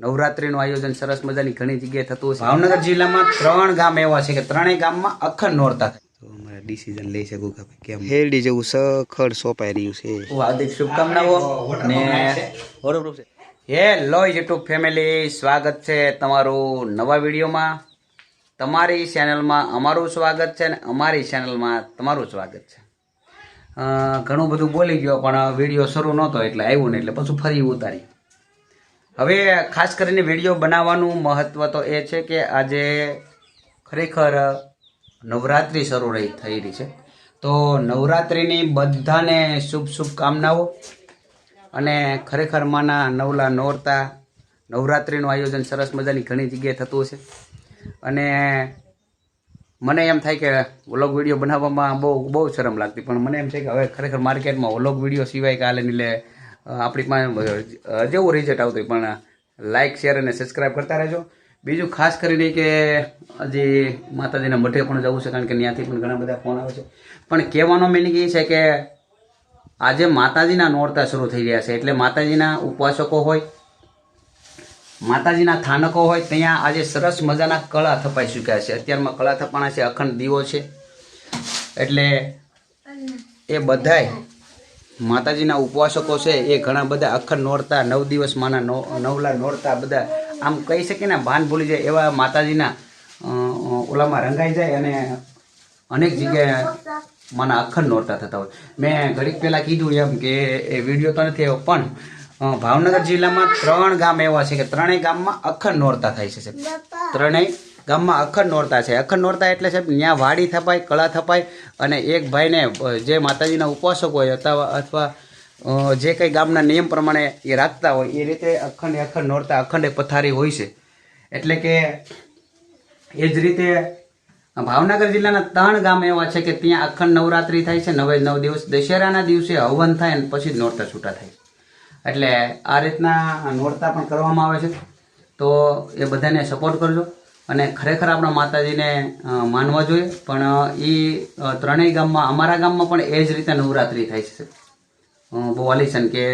નવરાત્રીનું આયોજન સરસ મજાની ઘણી જગ્યાએ થતું હોય ભાવનગર જિલ્લામાં ત્રણ ગામ એવા છે કે ત્રણેય ગામમાં અખંડ નોરતા થાય. ડિસિઝન લઈ શકું કે કેમ? હેરડી જેવું સખડ સોંપાઈ રહ્યું છે. હાર્દિક શુભકામનાઓ. ને બરોબર છે. હેલો યુટ્યુબ ફેમિલી સ્વાગત છે તમારું નવા વિડીયોમાં. તમારી ચેનલમાં અમારું સ્વાગત છે ને અમારી ચેનલમાં તમારું સ્વાગત છે. ઘણું બધું બોલી ગયો પણ વીડિયો શરૂ નહોતો એટલે આવ્યું ને એટલે પછી ફરી ઉતારી. હવે ખાસ કરીને વીડિયો બનાવવાનું મહત્વ તો એ છે કે આજે ખરેખર નવરાત્રિ શરૂ રહી થઈ રહી છે. તો નવરાત્રિની બધાને શુભ શુભ કામનાઓ અને ખરેખર માના નવલા નોરતા, નવરાત્રિનું આયોજન સરસ મજાની ઘણી જગ્યાએ થતું છે અને મને એમ થાય કે વ્લોગ વીડિયો બનાવવામાં બહુ બહુ શરમ લાગતી, પણ મને એમ છે કે હવે ખરેખર માર્કેટમાં વ્લોગ વીડિયો સિવાય કાલે એટલે આપણી અ, જેવું રિઝલ્ટ આવતું હોય પણ લાઇક શેર અને સબસ્ક્રાઈબ કરતા રહેજો. બીજું ખાસ કરીને કે હજી માતાજીના મઠે પણ જવું છે કારણ કે ત્યાંથી પણ ઘણા બધા ફોન આવે છે. પણ કહેવાનો મિનિંગ એ છે કે આજે માતાજીના નોરતા શરૂ થઈ રહ્યા છે એટલે માતાજીના ઉપવાસકો હોય માતાજીના થાનકો હોય ત્યાં આજે સરસ મજાના કળા થપાઈ ચૂક્યા છે. અત્યારમાં કળા થપાણા છે અખંડ દીવો છે. એટલે એ બધાય માતાજીના ઉપવાસકો છે એ ઘણા બધા અખંડ નોરતા નવ દિવસ માના નવલા નોરતા બધા આમ કહી શકે ને ભાન ભૂલી જાય એવા માતાજીના ઓલામાં રંગાઈ જાય અને અનેક જગ્યાએ માના અખંડ નોરતા થતા હોય. મેં ઘડીક પહેલાં કીધું એમ કે એ વીડિયો તો નથી આવ્યો પણ ભાવનગર જિલ્લામાં ત્રણ ગામ એવા છે કે ત્રણેય ગામમાં અખંડ નોરતા થાય છે ત્રણેય ગામમાં અખંડ નોરતા છે. અખંડ નોરતા એટલે સાહેબ ત્યાં વાડી થપાય, કળા થપાય અને એક ભાઈને જે માતાજીના ઉપવાસક હોય અથવા અથવા જે કંઈ ગામના નિયમ પ્રમાણે એ રાખતા હોય, એ રીતે અખંડ અખંડ નોરતા, અખંડે પથારી હોય છે. એટલે કે એ જ રીતે ભાવનગર જિલ્લાના ત્રણ ગામ એવા છે કે ત્યાં અખંડ નવરાત્રિ થાય છે, નવે નવ દિવસ દશેરાના દિવસે હવન થાય અને પછી જ નોરતા છૂટા થાય એટલે આ રીતના નોરતા પણ કરવામાં આવે છે. તો એ બધાને સપોર્ટ કરજો. અને ખરેખર આપણા માતાજીને માનવા જોઈએ. પણ એ ત્રણેય ગામમાં, અમારા ગામમાં પણ એ જ રીતે નવરાત્રિ થાય છે. બહુ આલિશન કે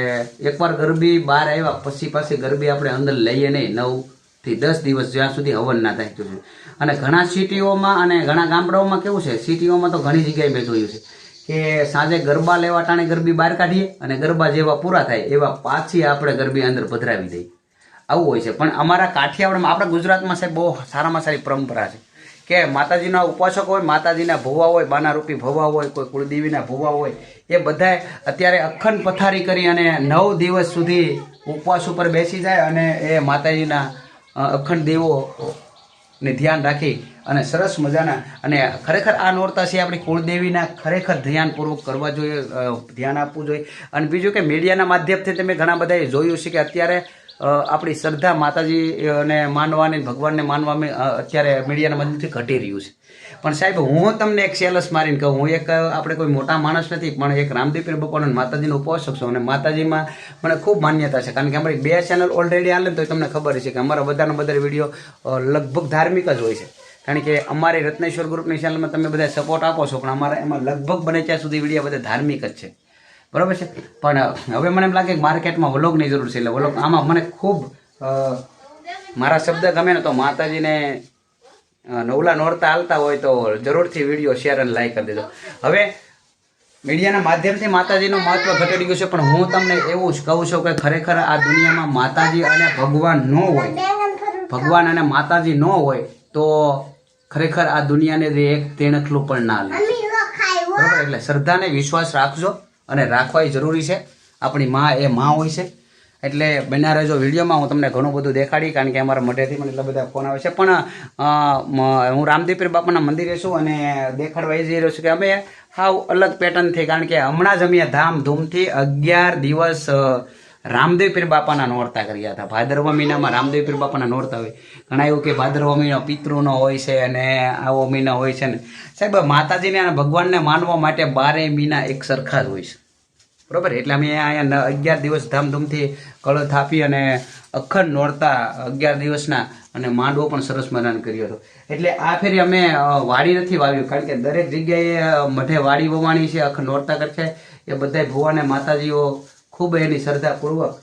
એકવાર ગરબી બહાર આવ્યા, પછી પાછી ગરબી આપણે અંદર લઈએ નહીં. નવથી દસ દિવસ જ્યાં સુધી હવન ના થાય સુધી અને ઘણા સિટીઓમાં અને ઘણા ગામડાઓમાં કેવું છે, સિટીઓમાં તો ઘણી જગ્યાએ મેં જોયું છે. કે સાંજે ગરબા લેવા ટાણે ગરબી બહાર કાઢીએ અને ગરબા જેવા પૂરા થાય, એવા પાછી આપણે ગરબી અંદર પધરાવી દઈએ. આવું હોય છે. પણ અમારા કાઠિયાવાડમાં, આપણા ગુજરાતમાં સાહેબ બહુ સારામાં સારી પરંપરા છે. કે માતાજીના ઉપાસક હોય, માતાજીના ભુવા હોય બાના રૂપી ભુવા હોય, કોઈ કુળદેવીના ભુવા હોય, એ બધાય અત્યારે અખંડ પથારી કરી અને નવ દિવસ સુધી ઉપવાસ ઉપર બેસી જાય અને એ માતાજીના અખંડ દેવો ને ધ્યાન રાખી અને સરસ મજાના અને ખરેખર આ નોરતા છે આપણી કુળદેવીના ખરેખર ધ્યાનપૂર્વક કરવા જોઈએ ધ્યાન આપવું જોઈએ. અને બીજું કે મીડિયાના માધ્યમથી તમે ઘણા બધાએ જોયું છે કે અત્યારે આપણી શ્રદ્ધા માતાજીને માનવાની, ભગવાનને માનવામાં અત્યારે મીડિયાના માધ્યમથી ઘટી રહ્યું છે. પણ સાહેબ, હું તમને એક સેલસ મારીને કહું. હું એક આપણે કોઈ મોટા માણસ નથી, પણ એક રામદેવ બપોરનો માતાજીનો ઉપવાસક છું અને માતાજીમાં મને ખૂબ માન્યતા છે. કારણ કે અમારી બે ચેનલ ઓલરેડી ને તો તમને ખબર છે કે અમારા બધાનો બધા વીડિયો લગભગ ધાર્મિક જ હોય છે. કારણ કે અમારી રત્નેશ્વર ગ્રુપની ચેનલમાં તમે બધા સપોર્ટ આપો છો, પણ અમારા એમાં લગભગ બને ત્યાં સુધી વીડિયો બધા ધાર્મિક જ છે. બરાબર છે? પણ હવે મને એમ લાગે કે માર્કેટમાં વલોગની જરૂર છે એટલે વલોગ આમાં મને ખૂબ મારા શબ્દ ગમે ને તો માતાજીને નવલા નોરતા હાલતા હોય તો જરૂરથી વીડિયો શેર અને લાઈક કરી દેજો. હવે, મીડિયાના માધ્યમથી માતાજીનું મહત્વ ઘટી ગયું છે, પણ હું તમને એવું જ કહું છું કે ખરેખર આ દુનિયામાં માતાજી અને ભગવાન ન હોય, ભગવાન અને માતાજી ન હોય, તો ખરેખર આ દુનિયાને એક તેણખલું પણ ના લે. બરાબર? એટલે શ્રદ્ધાને વિશ્વાસ રાખજો. અને રાખવા જરૂરી છે. આપણી માં એ માં હોય છે. એટલે બન્યા રહેજો વિડીયોમાં, હું તમને ઘણું બધું દેખાડી, કારણ કે અમારા મઢેથી પણ એટલા બધા ફોન આવે છે. પણ હું રામદેવપીર બાપાના મંદિરે છું અને દેખાડવા એ જઈ રહ્યો છું કે અમે હાવ અલગ પેટર્નથી કારણ કે હમણાં જ અમે ધામધૂમથી અગિયાર દિવસ રામદેવ પીર બાપાના નોરતા કર્યા હતા. ભાદરવા મહિનામાં રામદેવ પીર બાપાના નોરતા હોય. ઘણા એવું કે ભાદરવા મહિનો પિતૃનો હોય છે અને આવો મહિનો હોય છે ને. સાહેબ, માતાજીને અને ભગવાનને માનવા માટે બારે મહિના એક સરખા જ હોય છે. બરોબર? એટલે અમે અહીંયા અગિયાર દિવસ ધામધૂમથી કળો થાપી અને અખંડ નોરતા અગિયાર દિવસના અને માંડવો પણ સરસ મનાન કર્યો હતો. એટલે આ ફેરી અમે વાડી નથી વાવ્યું, કારણ કે દરેક જગ્યાએ મઢે વાડી વવાણી છે, અખંડ નોરતા કરશે. એ બધા ભુવાને માતાજીઓ ખૂબ એની શ્રદ્ધાપૂર્વક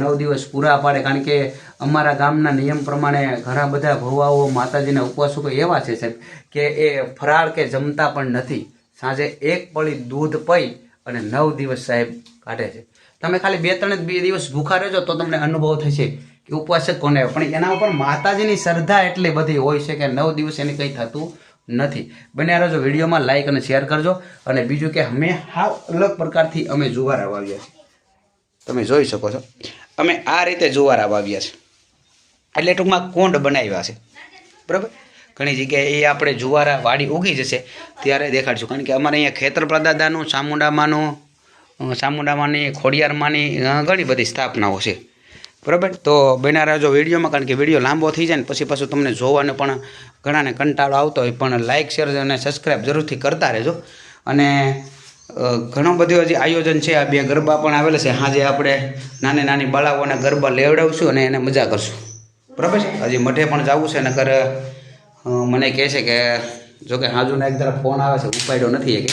નવ દિવસ પૂરા પાડે, કારણ કે અમારા ગામના નિયમ પ્રમાણે ઘણા બધા ભવાઓ માતાજીના ઉપવાસકો એવા છે સાહેબ, કે એ ફરાળ કે જમતા પણ નથી. સાંજે એક પળી દૂધ પી અને નવ દિવસ સાહેબ કાઢે છે. તમે ખાલી બે, ત્રણ જ બે દિવસ ભૂખા રહેજો તો તમને અનુભવ થશે કે ઉપવાસ કોને આવે. પણ એના ઉપર માતાજીની શ્રદ્ધા એટલી બધી હોય છે કે નવ દિવસ એને કંઈ થતું નથી. બને રહેજો, વિડીયોમાં લાઈક અને શેર કરજો. અને બીજું કે અમે હાવ અલગ પ્રકારથી અમે જુવારા વાવ્યા છે. તમે જોઈ શકો છો. અમે આ રીતે જુવારા વાવ્યા છે. એટલે ટૂંકમાં કોંડ બનાવ્યા છે. બરાબર? ઘણી જગ્યાએ એ આપણે જુવારા વાડી ઉગી જશે ત્યારે દેખાડશું. કારણ કે અમારે અહીંયા ખેતર પ્રદાદાનું ચામુંડામાંનું ચામુંડામાંની ખોડિયારમાંની ઘણી બધી સ્થાપનાઓ છે. બરાબર? તો બેના રાજો વિડીયોમાં કારણ કે વીડિયો લાંબો થઈ જાય ને પછી પાછું તમને જોવાનો પણ ઘણાને કંટાળો આવતો હોય પણ લાઇક શેર અને સબસ્ક્રાઈબ જરૂરથી કરતા રહેજો. અને ઘણો બધું હજી આયોજન છે આ બે ગરબા પણ આવેલા છે. આજે આપણે નાની નાની બાળાઓને ગરબા લેવડાવશું અને એને મજા કરશું. બરાબર છે? હજી મઠે પણ જવું છે નકર અ, મને કહે છે કે જોકે હાજુના એક તરફ ફોન આવે છે, ઉપાડ્યો નથી કે.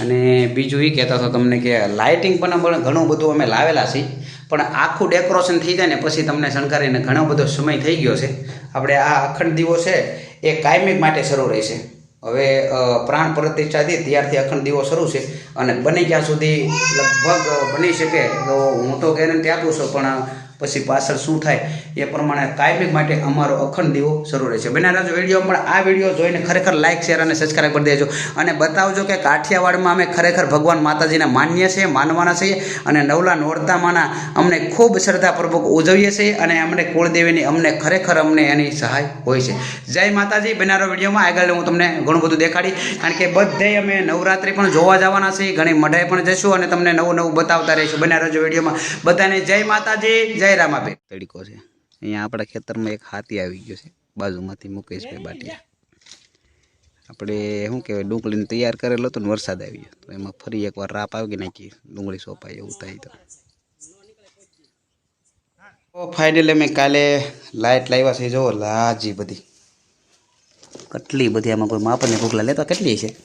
અને બીજું એ કહેતા હતો તમને કે લાઇટિંગ પણ અમે ઘણું બધું અમે લાવેલા છીએ, પણ આખું ડેકોરેશન થઈ જાય ને પછી તમને શણગારીને ઘણો બધો સમય થઈ ગયો છે. આપણે આ અખંડ દીવો છે, એ કાયમિક માટે શરૂ રહેશે હવે પ્રાણ પ્રતિષ્ઠાથી ત્યારથી અખંડ દીવો શરૂ છે. અને બની ત્યાં સુધી લગભગ બની શકે તો હું તો ગેરંટી આપું છું, પણ પછી પાછળ શું થાય એ પ્રમાણે કાયમિક માટે અમારો અખંડ દીવો શરૂ રહેશે છે રાજો વીડિયો પણ આ વીડિયો જોઈને ખરેખર લાઇક શેર અને સબસ્ક્રાઈબ કરી દેજો. અને બતાવજો કે કાઠિયાવાડમાં અમે ખરેખર ભગવાન માતાજીને માન્ય છીએ, માનવાના છીએ અને નવલા નોરતામાંના અમને ખૂબ શ્રદ્ધાપૂર્વક ઉજવીએ છીએ અને અમને કુળદેવીની અમને ખરેખર અમને એની સહાય હોય છે. જય માતાજી. બનારો વિડીયોમાં. આગળ હું તમને ઘણું બધું દેખાડી કારણ કે બધે અમે નવરાત્રિ પણ જોવા જવાના છીએ. ઘણી મઢાઈ પણ જઈશું અને તમને નવું નવું બતાવતા રહીશું. બન્યા રહેજો વિડીયોમાં. બધાને જય માતાજી. જય રામાબેન તડકો છે. અહીંયા આપણા ખેતરમાં એક હાથી આવી ગયો છે. બાજુમાંથી મુકેશભાઈ બાટિયા આપણે શું કહેવાય ડુંગળીને તૈયાર કરેલો હતો ને વરસાદ આવી ગયો. તો એમાં ફરી એકવાર રાપ આવી નાખી ડુંગળી સોંપાય એવું થાય તો. ફાઇનલી અમે કાલે લાઇટ લાવ્યા છે. જો લાજી બધી. કેટલી બધી આમાં કોઈ માપને ભૂખલા લેતા કેટલી છે?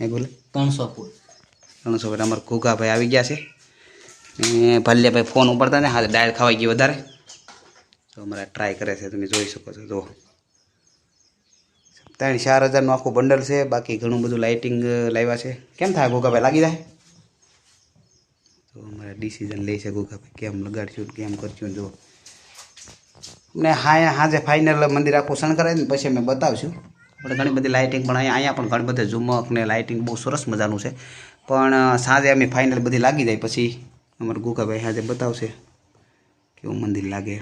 હે બોલે? ત્રણસો ફૂટ. ત્રણસો ફૂટ. અમારા ઘૂઘાભાઈ આવી ગયા છે. ને ભલ્યાભાઈ ફોન ઉપાડતા ને હા ડાયર ખવાઈ ગઈ વધારે. તો અમારા ટ્રાય કરે છે, તમે જોઈ શકો છો, જો. ત્રણ ચાર હજારનું આખું બંડલ છે, બાકી ઘણું બધું લાઇટિંગ લાવ્યા છે. કેમ થાય ઘૂઘાભાઈ લાગી જાય? તો અમારા ડિસિઝન લઈ છે ઘૂઘાભાઈ કેમ લગાડશું કેમ કરશું જો. અમને હા હાજે ફાઇનલ મંદિર આખું શણગારે ને, પછી અમે બતાવશું. આપણે ઘણી બધી લાઇટિંગ પણ અહીંયા પણ ઘણી બધી ઝુમક ને લાઇટિંગ બહુ સરસ મજાનું છે. પણ સાંજે અમે ફાઇનલ બધી લાગી જાય પછી અમારા ગોકાભાઈ સાંજે બતાવશે કેવું મંદિર લાગે.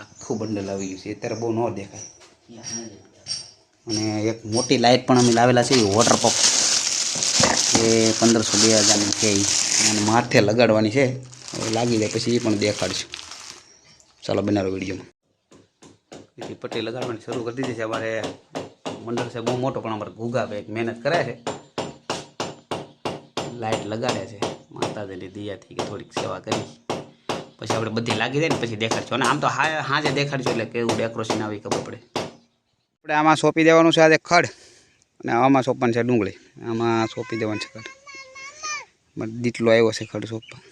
આખું બંડલ આવી ગયું છે. અત્યારે બહુ ન દેખાય. અને એક મોટી લાઇટ પણ અમે લાવેલા છે વોટર પંપ એ પંદરસો બે હજારની છે. અને માથે લગાડવાની છે. હવે લાગી જાય પછી એ પણ દેખાડશું. ચાલો બનાવો વિડીયોમાં. પછી પટ્ટી લગાડવાની શરૂ કરી દીધી છે. અમારે મંડળ છે બહુ મોટો, પણ અમારે ઘૂગા ભાઈ મહેનત કરે છે. લાઇટ લગાડે છે. માતાજીની દિયાથી કે થોડીક સેવા કરી. પછી આપણે બધી લાગી જાય ને પછી દેખાડશું. અને આમ તો હા, હાજે દેખાડશું એટલે કેવું ડેકોરેશન આવી ખબર પડે. આપણે આમાં સોંપી દેવાનું છે આજે ખડ અને આમાં સોંપવાનું છે ડુંગળી. આમાં સોંપી દેવાનું છે ખડ. દીટલો આવ્યો છે ખડ સોંપવા.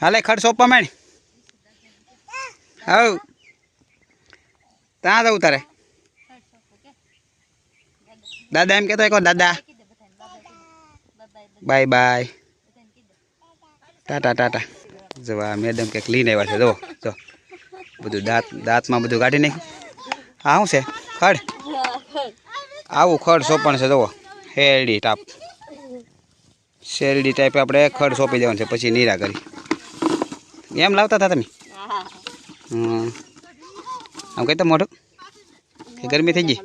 હાલે ખડ સોંપવા મેં હવ ત્યાં જવું તારે? દાદા એમ કહેતો કહો દાદા બાય બાય ટાટા ટાટા જો આ મેડમ કંઈક લઈને આવ્યા છે જો જો બધું દાંત દાંતમાં બધું કાઢી નાખ્યું હા શું છે ખડ આવું ખડ સોંપણ છે જુઓ શેરડી ટાપ શેરડી ટાઈપે આપણે ખડ સોંપી દેવાનું છે પછી નીરા કરી એમ લાવતા હતા તમે આમ કહેતો મોઢું કે ગરમી થઈ ગઈ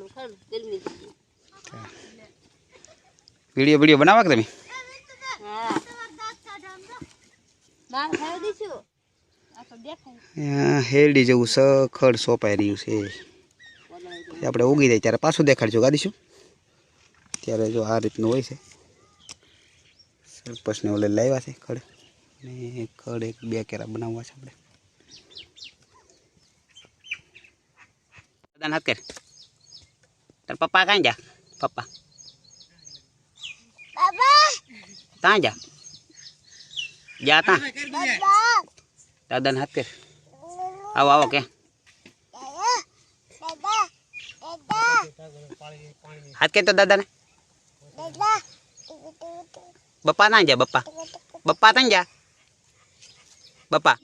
વીડિયો વીડિયો બનાવવા કે તમે? હેરડી જેવું સખડ સોંપાઈ રહ્યું છે. આપણે ઉગી જાય ત્યારે પાછું દેખાડજો ગાદીશું ત્યારે જો આ રીતનું હોય છે. સરપસને ઓલે લાવ્યા છે ખડ. ને ખડ એક બે કેરા બનાવવા છે આપણે. દાદા હાથ કર તાર પપ્પા કાંઈ જા? પપ્પા. ત્યાં જા. જા ત્યાં દાદાને હાથ કર આવો આવો કે હાથ કે તો દાદાને દાદા બપ્પા ત્યાં જા બપ્પા બપ્પા ત્યાં જા બપ્પા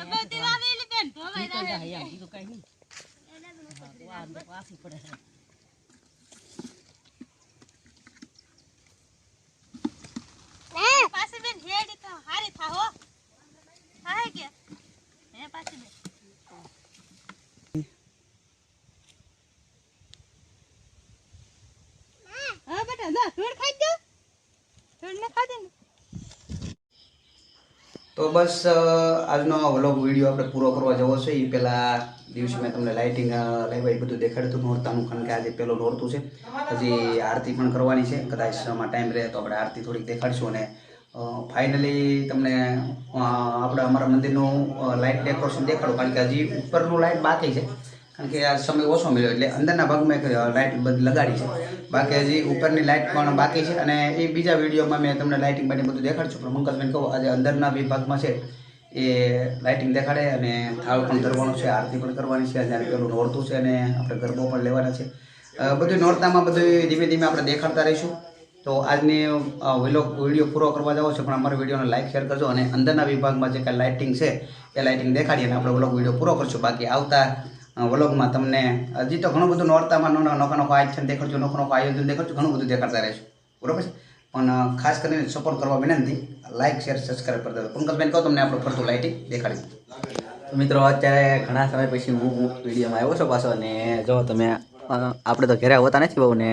પાછી બેન હેડી તો હારી થા હો થાય કે હે પાછી બેન હા બેટા તો બસ આજનો વ્લોગ વીડિયો આપણે પૂરો કરવા જવો છે. એ પહેલાં દિવસે મેં તમને લાઇટિંગ લેવા એ બધું દેખાડ્યું હતું નોરતાનું, કારણ કે આજે પહેલું નોરતું છે. હજી આરતી પણ કરવાની છે. કદાચ આમાં ટાઈમ રહે તો આપણે આરતી થોડીક દેખાડશું અને ફાઇનલી તમને આપણે અમારા મંદિરનું લાઇટ ડેકોરેશન દેખાડું, કારણ કે હજી ઉપરનું લાઇટ બાકી છે. કારણ કે આ સમય ઓછો મળ્યો એટલે અંદરના ભાગમાં એક લાઇટ લગાડી છે. બાકી હજી ઉપરની લાઇટ પણ બાકી છે અને એ બીજા વિડીયોમાં મેં તમને લાઇટિંગ માટે બધું દેખાડશું. પણ મંગલબેન કહું, આજે અંદરના વિભાગમાં છે. એ લાઇટિંગ દેખાડે અને થાળ પણ ધરવાનો છે, આરતી પણ કરવાની છે અને પેલું નોરતું છે અને આપણે ગરબો પણ લેવાના છે. બધું નોરતામાં બધું ધીમે ધીમે આપણે દેખાડતા રહીશું. તો આજની વિલો, વીડિયો પૂરો કરવા જાવ છે, પણ અમારા વિડીયોને લાઇક, શેર કરજો અને અંદરના વિભાગમાં જે કાંઈ લાઇટિંગ છે, એ લાઇટિંગ દેખાડી અને આપણે વ્લોગ વીડિયો પૂરો કરશું. બાકી આવતા વ્લોગમાં તમને, હજી તો ઘણું બધું નોરતામાં નોખા નોખા આયોજન દેખાડજો, નોખા નોખા આયોજન દેખાડજો, ઘણું બધું દેખાડતા રહીશું. બરોબર છે? પણ ખાસ કરીને સપોર્ટ કરવા વિનંતી લાઇક શેર સબસ્ક્રાઈબ કરી દેજો. પંકજબેન કહો તમને આપણું ફરતું લાઇટિંગ દેખાડી મિત્રો, અત્યારે ઘણા સમય પછી હું વિડીયોમાં આવ્યો છું પાછો અને જો તમે આપણે તો ઘરે હોતા નથી બહુ ને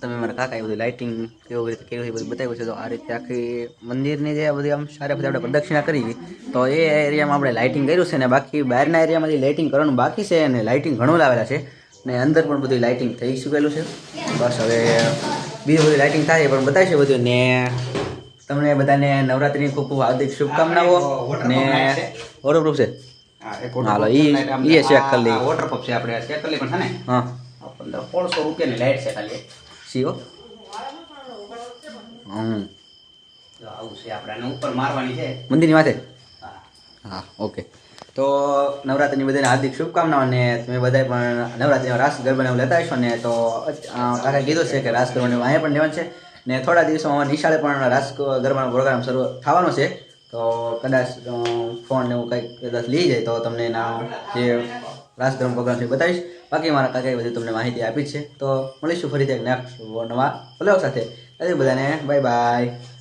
તમે મારા કાકા એ બધું લાઇટિંગ કેવું રીતે કેવું બધું બતાવ્યું છે, તો આ રીતે આખી મંદિરની જે બધી આમ સારા બધી આપણે પ્રદક્ષિણા કરી તો એ એરિયામાં આપણે લાઇટિંગ કર્યું છે ને બાકી બહારના એરિયામાંથી લાઇટિંગ કરવાનું બાકી છે અને લાઇટિંગ ઘણું લાવેલા છે ને અંદર પણ બધું લાઇટિંગ થઈ ચૂકેલું છે. બસ હવે બીજું બધું લાઇટિંગ થાય પણ બતાવશે બધું? ને તમને બધાને નવરાત્રિની ખૂબ ખૂબ હાર્દિક શુભકામનાઓ. ને વોટરપ્રૂફ છે. હાલો, ઈ- ઈ check કરી લઈએ. વોટર છે આપણે ચેક કરી લઈએ પણ છે ને? હા. પંદર સોળસો રૂપિયાની લાઇટ છે ખાલી. સીઓ હમ. આવું છે આપણે ઉપર મારવાની છે. મંદિરની માથે? હા. હા ઓકે. તો નવરાત્રિની બધાને હાર્દિક શુભકામનાઓ અને તમે બધા પણ નવરાત્રિમાં રાસ ગરબાને એવું લેતા હશો ને તો કાકા કીધું છે કે રાસ ગરબાને અહીંયા પણ લેવાનું છે ને થોડા દિવસોમાં નિશાળે પણ રાસ ગરબાનો પ્રોગ્રામ શરૂ થવાનો છે. તો કદાચ ફોન એવું કંઈક કદાચ લઈ જાય તો તમને એના જે રાસ ગરમ પ્રોગ્રામ છે બતાવીશ. બાકી મારા કાકાએ બધી તમને માહિતી આપી છે. તો મળીશું ફરીથી નેક્સ્ટ નવા બ્લોગ સાથે. બધાને, બાય બાય.